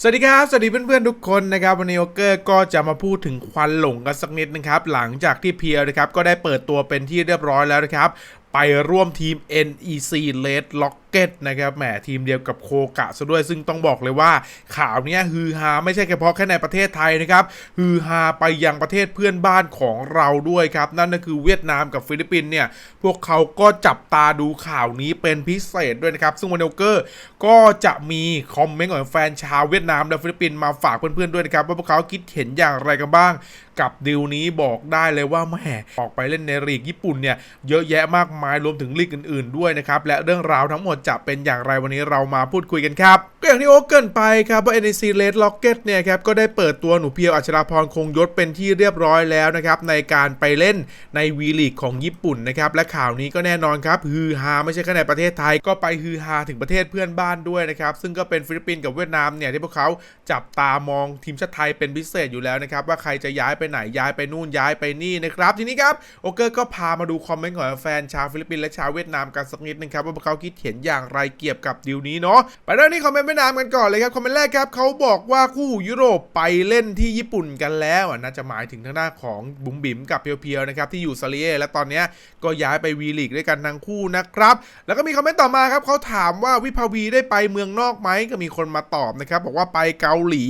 สวัสดีครับ สวัสดีเพื่อนๆทุกคนนะครับวันนี้โอเกอร์ก็จะมาพูดถึงควันหลงกันสักนิดนะครับ หลังจากที่เพียร์นะครับก็ได้เปิดตัวเป็นที่เรียบร้อยแล้วนะครับ ไปร่วมทีม NEC Red Lock Rocket นะครับแหมทีมเดียวกับโคกะซะด้วยซึ่งต้องบอกเลยว่าข่าวนี้ฮือฮาไม่ใช่แค่เฉพาะแค่ในประเทศไทยนะครับฮือฮาไปยังประเทศเพื่อนบ้านของเราด้วยครับ นั่นก็คือเวียดนามกับฟิลิปปินส์เนี่ยพวกเขาก็จับตาดูข่าวนี้เป็นพิเศษด้วยนะครับ ซึ่งวันนี้โอเกอร์ก็จะมีคอมเมนต์ของแฟนชาวเวียดนามและฟิลิปปินส์มาฝากเพื่อนๆด้วยนะครับว่าพวกเขาคิดเห็นอย่างไรกันบ้างกับดีลนี้บอกได้เลยว่าแหมออกไปเล่นในลีกญี่ปุ่นเนี่ยเยอะแยะมากมายรวมถึงลีกอื่น ๆด้วยนะครับและเรื่องราวทั้งหมดจะเป็นอย่างไรวันนี้เรามาพูดคุยกันครับ ก็อย่างที่โอ๊กเกินไปครับว่า NEC Red Rocket เนี่ยครับก็ได้เปิดตัวหนูเพียวอัชราพรคงยศเป็นที่เรียบร้อยแล้วนะครับในการไปเล่นในวีลีกของญี่ปุ่นนะครับและข่าวนี้ก็แน่นอนครับฮือฮาไม่ใช่แค่ในประเทศไทยก็ไปฮือฮาถึงประเทศเพื่อนบ้านด้วยนะครับซึ่งก็เป็นฟิลิปปินส์กับเวียดนามเนี่ยที่พวกเขาจับตามองทีมชาติไทยเป็นพิเศษอยู่แล้วนะครับว่าใครจะย้ายไปไหนย้ายไปนู่นย้ายไปนี่นะครับทีนี้ครับโอเกอร์ก็พามาดูคอมเมนต์ของแฟนชาวฟิลิปปินส์และชาวเวียดนามกันสักนิดนึงครับว่าพวกเขาคิดเห็นอย่างไรเกี่ยวกับดีลนี้เนาะไปเริ่มที่คอมเมนต์เวียดนามกันก่อนเลยครับคอมเมนต์แรกครับเขาบอกว่าคู่ยุโรปไปเล่นที่ญี่ปุ่นกันแล้วน่าจะหมายถึงทางด้านของบุ๋มบิ๋มกับเพียวๆนะครับที่อยู่ซาเลียและตอนนี้ก็ย้ายไปวีลีกด้วยกันทั้งคู่นะครับแล้วก็มีคอมเมนต์ต่อมาครับเขาถามว่าวิภาวีได้ไปเมืองนอกไหมก็มีคนมาตอบนะครับบอกว่าไปเกาหลี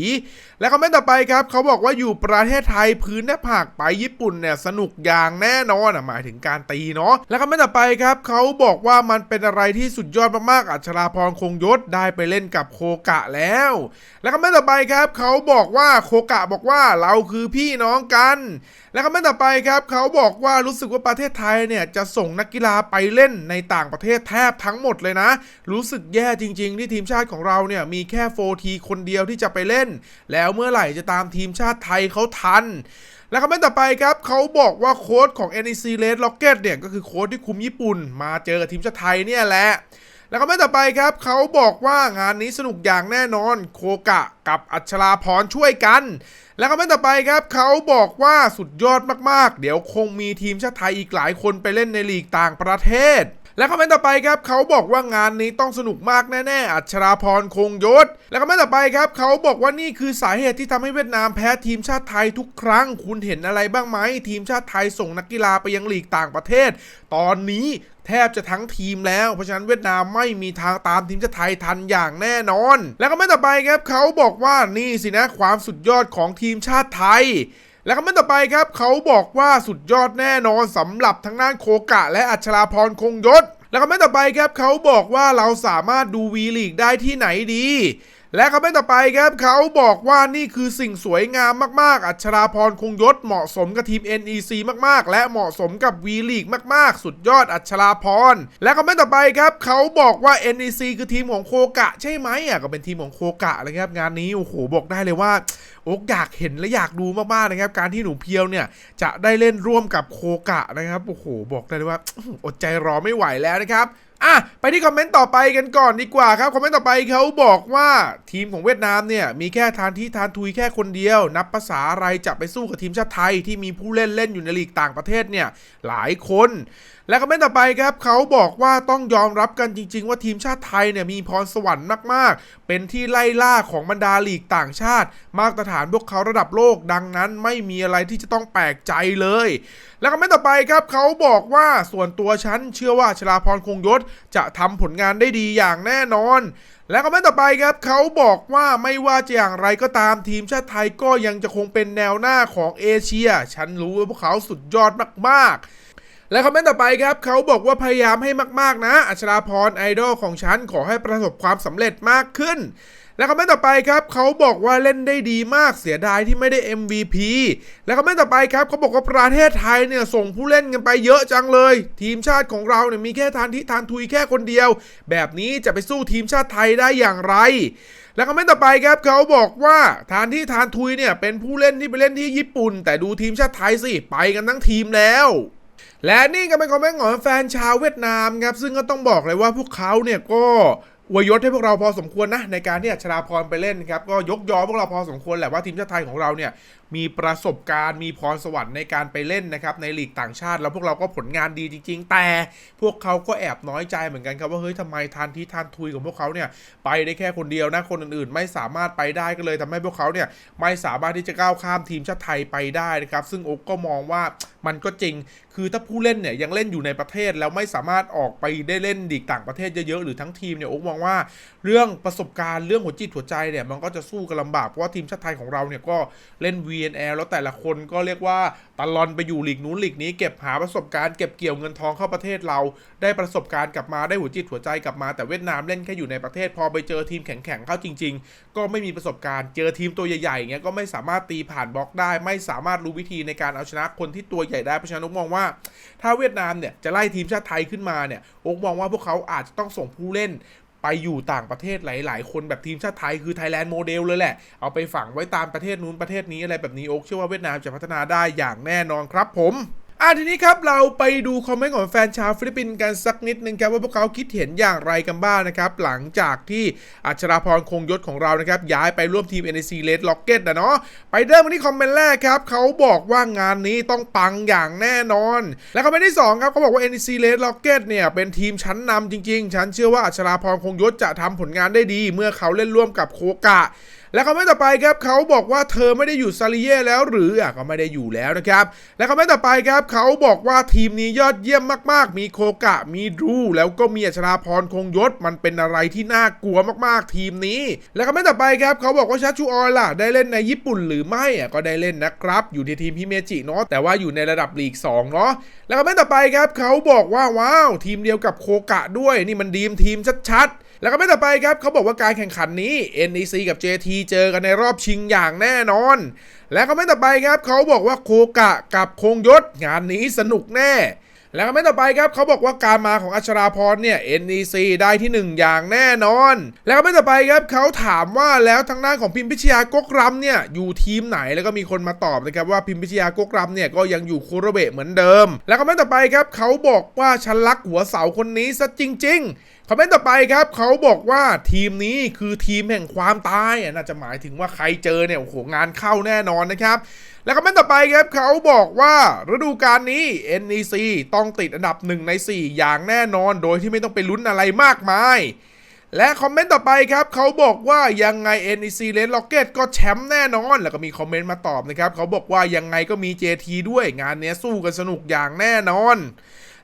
และคอมเมนต์ต่อไปครับเขาบอกว่าอยู่ประเทศไทยพื้นหน้าผากไปญี่ปุ่นเนี่ยสนุกอย่างแน่นอนหมายถึงการตีเนาะและคอมเมนต์ต่อไปครับเขาบอกว่ามันเป็นอะไรที่สุดยอดมากๆ อัชราพรคงยศได้ไปเล่นกับโคกะแล้ว และคอมเมนต์ต่อไปครับเขาบอกว่าโคกะบอกว่าเราคือพี่น้องกัน และคอมเมนต์ต่อไปครับเขาบอกว่ารู้สึกว่าประเทศไทยเนี่ยจะส่งนักกีฬาไปเล่นในต่างประเทศแทบทั้งหมดเลยนะ รู้สึกแย่จริง ๆ ที่ทีมชาติของเราเนี่ยมีแค่โฟทีคนเดียวที่จะไปเล่น แล้วเมื่อไหร่จะตามทีมชาติไทยเขาทันและคอมเมนต์ต่อไปครับเขาบอกว่าโค้ชของ NEC Red Rocket เนี่ยก็คือโค้ชที่คุมญี่ปุ่น มาเจอกับทีมชาติไทยเนี่ยแหละ แล้วคอมเมนต์ต่อไปครับเขาบอกว่างานนี้สนุกอย่างแน่นอนโคกะกับอัชราพรช่วยกัน แล้วคอมเมนต์ต่อไปครับเขาบอกว่าสุดยอดมากๆ เดี๋ยวคงมีทีมชาติไทยอีกหลายคนไปเล่นในลีกต่างประเทศ และคอมเมนต์ต่อไปครับเขาบอกว่างานนี้ต้องสนุกมากแน่ๆ อัชราพรคงยศ และคอมเมนต์ต่อไปครับเขาบอกว่านี่คือสาเหตุที่ทำให้เวียดนามแพ้ทีมชาติไทยทุกครั้ง คุณเห็นอะไรบ้างไหมทีมชาติไทยส่งนักกีฬาไปยังลีกต่างประเทศ ตอนนี้แทบจะทั้งทีมแล้ว เพราะฉะนั้นเวียดนามไม่มีทางตามทีมชาติไทยทันอย่างแน่นอน แล้วก็ไม่ต่อไปครับเขาบอกว่านี่สินะความสุดยอดของทีมชาติไทย แล้วก็ไม่ต่อไปครับเขาบอกว่าสุดยอดแน่นอนสำหรับทั้งด้านโคกะ และอัชราพรคงยศ แล้วก็ไม่ต่อไปครับเขาบอกว่าเราสามารถดูวีลีกได้ที่ไหนดี และคอมเมนต์ต่อไปครับเขาบอกว่านี่คือสิ่งสวยงามมากๆ อัชราพรคงยศเหมาะสมกับทีม NEC มากๆ และเหมาะสมกับวีลีกมากๆ สุดยอดอัชราพรและคอมเมนต์ต่อไปครับเขาบอกว่า NEC คือทีมของโคกะ ใช่ไหมอะก็เป็นทีมของโคกะเลยครับงานนี้โอ้โหบอกได้เลยว่า โอกอยากเห็นและอยากดูมากๆนะครับ การที่หนูเพียวเนี่ยจะได้เล่นร่วมกับโคกะนะครับ โอ้โห บอกได้เลยว่า อดใจรอไม่ไหวแล้วนะครับ อะไปที่คอมเมนต์ต่อไปกันก่อนดีกว่าครับคอมเมนต์ต่อไปเขาบอกว่าทีมของเวียดนามเนี่ยมีแค่ทานที่ทานทุยแค่คนเดียว นับภาษาอะไรจะไปสู้กับทีมชาติไทยที่มีผู้เล่นเล่นอยู่ในลีกต่างประเทศเนี่ยหลายคน และคอมเมนต์ต่อไปครับเขาบอกว่าต้องยอมรับกันจริง ๆ ว่าทีมชาติไทยเนี่ยมีพรสวรรค์มากๆ เป็นที่ไล่ล่าของบรรดาลีกต่างชาติ มาตรฐานพวกเขาระดับโลกดังนั้น ไม่มีอะไรที่จะต้องแปลกใจเลย แล้วคอมเมนต์ต่อไปครับเขาบอกว่าส่วนตัวฉันเชื่อว่าชลาพรคงยศจะทำผลงานได้ดีอย่างแน่นอน และคอมเมนต์ต่อไปครับเขาบอกว่าไม่ว่าจะอย่างไรก็ตามทีมชาติไทยก็ยังจะคงเป็นแนวหน้าของเอเชีย ฉันรู้ว่าพวกเขาสุดยอดมากๆและคอมเมนต์ต่อไปครับเขาบอกว่าพยายามให้มาก ๆ นะ อัชราพรไอดอลของฉันขอให้ประสบความสำเร็จมากขึ้น และคอมเมนต์ต่อไปครับเขาบอกว่าเล่นได้ดีมากเสียดายที่ไม่ได้ MVP และคอมเมนต์ต่อไปครับเขาบอกว่าประเทศไทยเนี่ยส่งผู้เล่นกันไปเยอะจังเลย ทีมชาติของเราเนี่ยมีแค่ทานที่ทานทุยแค่คนเดียว แบบนี้จะไปสู้ทีมชาติไทยได้อย่างไรแล้วคอมเมนต์ต่อไปครับเขาบอกว่าทานที่ทานทุยเนี่ยเป็นผู้เล่นที่ไปเล่นที่ญี่ปุ่น แต่ดูทีมชาติไทยสิไปกันทั้งทีมแล้วและนี่ก็เป็นคอมเมนต์ของแฟนชาวเวียดนามครับซึ่งก็ต้องบอกเลยว่าพวกเขาเนี่ยก็ วยยศให้พวกเราพอสมควรนะในการที่อัชราพรไปเล่นครับก็ยกยอพวกเราพอสมควรแหละว่าทีมชาติไทยของเราเนี่ยมีประสบการณ์มีพรสวรรค์ในการไปเล่นนะครับในลีกต่างชาติ แล้วพวกเราก็ผลงานดีจริง ๆ แต่พวกเขาก็แอบน้อยใจเหมือนกันครับว่าเฮ้ยทำไมทันทีทันทุยของพวกเขาเนี่ยไปได้แค่คนเดียวนะคนอื่นๆ ไม่สามารถไปได้ก็เลยทำให้พวกเขาเนี่ยไม่สามารถที่จะก้าวข้ามทีมชาติไทยไปได้นะครับซึ่งโอ๊กก็มองว่ามันก็จริง คือถ้าผู้เล่นเนี่ยยังเล่นอยู่ในประเทศแล้วไม่สามารถออกไปได้เล่นดีกต่างประเทศเยอะๆหรือทั้งทีมเนี่ยโอ๊กมองว่าเรื่องประสบการณ์เรื่องหัวจิตหัวใจเนี่ยมันก็จะสู้กันลำบากเพราะว่าทีมชาติไทยของเราเนี่ยก็เล่น VNL แล้วแต่ละคนก็เรียกว่าตะลอนไปอยู่หลีกนู้นหลีกนี้ เก็บหาประสบการณ์เก็บเกี่ยวเงินทองเข้าประเทศเรา ได้ประสบการณ์กลับมาได้หัวจิตหัวใจกลับมาแต่เวียดนามเล่นแค่อยู่ในประเทศพอไปเจอทีมแข็งๆเข้าจริง ๆ ก็ไม่มีประสบการณ์เจอทีมตัวใหญ่ๆเงี้ยก็ไม่สามารถตีผ่านบล็อกได้ ไม่สามารถรู้วิธีในการเอาชนะคนที่ตัวใหญ่ได้เพราะฉะนั้นมองว่า ถ้าเวียดนามเนี่ยจะไล่ทีมชาติไทยขึ้นมาเนี่ยอกมองว่าพวกเขาอาจจะต้องส่งผู้เล่น ไปอยู่ต่างประเทศหลาย ๆ คนแบบทีมชาติไทยคือไทยแลนด์โมเดลเลยแหละ เอาไปฝังไว้ตามประเทศนู้นประเทศนี้อะไรแบบนี้โอ๊กเชื่อว่าเวียดนามจะพัฒนาได้อย่างแน่นอนครับผม อะทีนี้ครับเราไปดูคอมเมนต์ของแฟนชาวฟิลิปปินส์กันสักนิดนึงครับว่าพวกเขาคิดเห็นอย่างไรกันบ้างนะครับ หลังจากที่อัชราพรคงยศของเรานะครับย้ายไปร่วมทีม NEC Red Rocket นะเนาะไปเริ่มกันที่คอมเมนต์แรกครับเขาบอกว่างานนี้ต้องปังอย่างแน่นอน และคอมเมนต์ที่2ครับเขาบอกว่า NEC Red Rocket เนี่ยเป็นทีมชั้นนำจริงๆ ฉันเชื่อว่าอัชราพรคงยศจะทำผลงานได้ดี เมื่อเขาเล่นร่วมกับโคกะ และคอมเมนต์ต่อไปครับเขาบอกว่าเธอไม่ได้อยู่ซาริเย่แล้วหรืออะก็ไม่ได้อยู่แล้วนะครับและคอมเมนต์ต่อไปครับเขาบอกว่าทีมนี้ยอดเยี่ยมมาก ๆ มีโคกะมีดรูแล้วก็มีอัชราพรคงยศมันเป็นอะไรที่น่ากลัวมากๆ ทีมนี้ และคอมเมนต์ต่อไปครับเขาบอกว่าชัชชูออนล่ะได้เล่นในญี่ปุ่นหรือไม่อะก็ได้เล่นนะครับ อยู่ในทีมพิเมจิเนาะแต่ว่าอยู่ในระดับลีก2เนาะแล้วคอมเมนต์ต่อไปครับเขาบอกว่าว้าว ทีมเดียวกับโคกะด้วย นี่มันดีมทีมชัดๆ แล้วก็ไม่ต่อไปครับเขาบอกว่าการแข่งขันนี้ NEC กับ JT เจอกันในรอบชิงอย่างแน่นอน และก็ไม่ต่อไปครับเขาบอกว่าโคกะกับคงยศงานนี้สนุกแน่ แล้วก็ไม่ต่อไปครับเขาบอกว่าการมาของอัชราพรเนี่ย NEC ได้ที่ 1 อย่างแน่นอน แล้วก็ไม่ต่อไปครับเขาถามว่าแล้วทางด้านของพิมพิชยากกรำเนี่ยอยู่ทีมไหนแล้วก็มีคนมาตอบนะครับว่าพิมพิชยากกรำเนี่ยก็ยังอยู่โคโรเบะเหมือนเดิม แล้วก็ไม่ต่อไปครับเขาบอกว่าฉันรักหัวเสาคนนี้ซะจริง ๆคอมเมนต์ต่อไปครับเขาบอกว่าทีมนี้คือทีมแห่งความตายน่าจะหมายถึงว่าใครเจอเนี่ยโอ้โหงานเข้าแน่นอนนะครับ แล้วคอมเมนต์ต่อไปครับเขาบอกว่าฤดูกาลนี้ NEC ต้องติดอันดับ 1 ใน 4 อย่างแน่นอน โดยที่ไม่ต้องไปลุ้นอะไรมากมาย และคอมเมนต์ต่อไปครับเขาบอกว่ายังไง NEC Red Rocket ก็แชมป์แน่นอน แล้วก็มีคอมเมนต์มาตอบนะครับเขาบอกว่ายังไงก็มี JT ด้วยงานเนี้ยสู้กันสนุกอย่างแน่นอน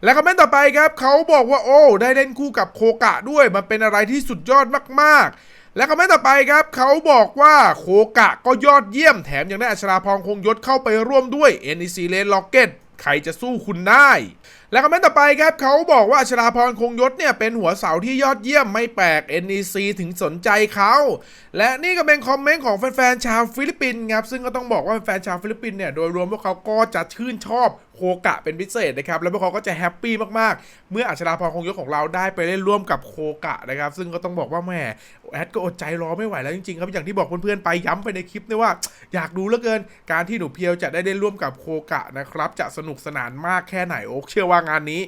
และคอมเมนต์ต่อไปครับเขาบอกว่าโอ้ได้เล่นคู่กับโคกะด้วย มันเป็นอะไรที่สุดยอดมากๆ และคอมเมนต์ต่อไปครับเขาบอกว่าโคกะก็ยอดเยี่ยมแถมยังได้อัชราพรคงยศเข้าไปร่วมด้วย NEC Red Rocket ใครจะสู้คุณได้ และคอมเมนต์ต่อไปครับเขาบอกว่าอัชราพรคงยศเนี่ยเป็นหัวเสาที่ยอดเยี่ยมไม่แปลก NEC ถึงสนใจเขา และนี่ก็เป็นคอมเมนต์ของแฟนๆชาวฟิลิปปินส์ครับซึ่งก็ต้องบอกว่าแฟนชาวฟิลิปปินส์เนี่ยโดยรวมพวกเขาก็จะชื่นชอบ โคกะเป็นพิเศษนะครับ แล้วพวกเขาก็จะแฮปปี้มากๆ เมื่ออัชราพรคงยศของเราได้ไปเล่นร่วมกับโคกะนะครับ ซึ่งก็ต้องบอกว่าแหมแอดก็อดใจรอไม่ไหวแล้วจริงๆครับ อย่างที่บอกเพื่อนๆไปย้ำไปในคลิปเนี่ยว่า อยากดูเหลือเกิน การที่หนูเพียวจะได้เล่นร่วมกับโคกะนะครับ จะสนุกสนานมากแค่ไหนโอ๊กเชื่อว่างานนี้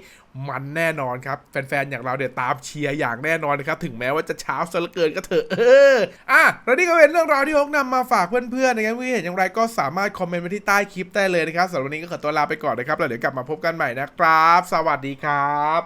มันแน่นอนครับ แฟนๆ อย่างเราเดี๋ยวตามเชียร์อย่างแน่นอนนะครับ ถึงแม้ว่าจะเช้าซะเหลือเกินก็เถอะเอออะแล้วนี่ก็เป็นเรื่องราวที่ฮกนำมาฝากเพื่อนๆนะครับเมื่อเห็นอย่างไรก็สามารถคอมเมนต์ไปที่ใต้คลิปได้เลยนะครับสำหรับวันนี้ก็ขอตัวลาไปก่อนนะครับแล้วเดี๋ยวกลับมาพบกันใหม่นะครับ สวัสดีครับ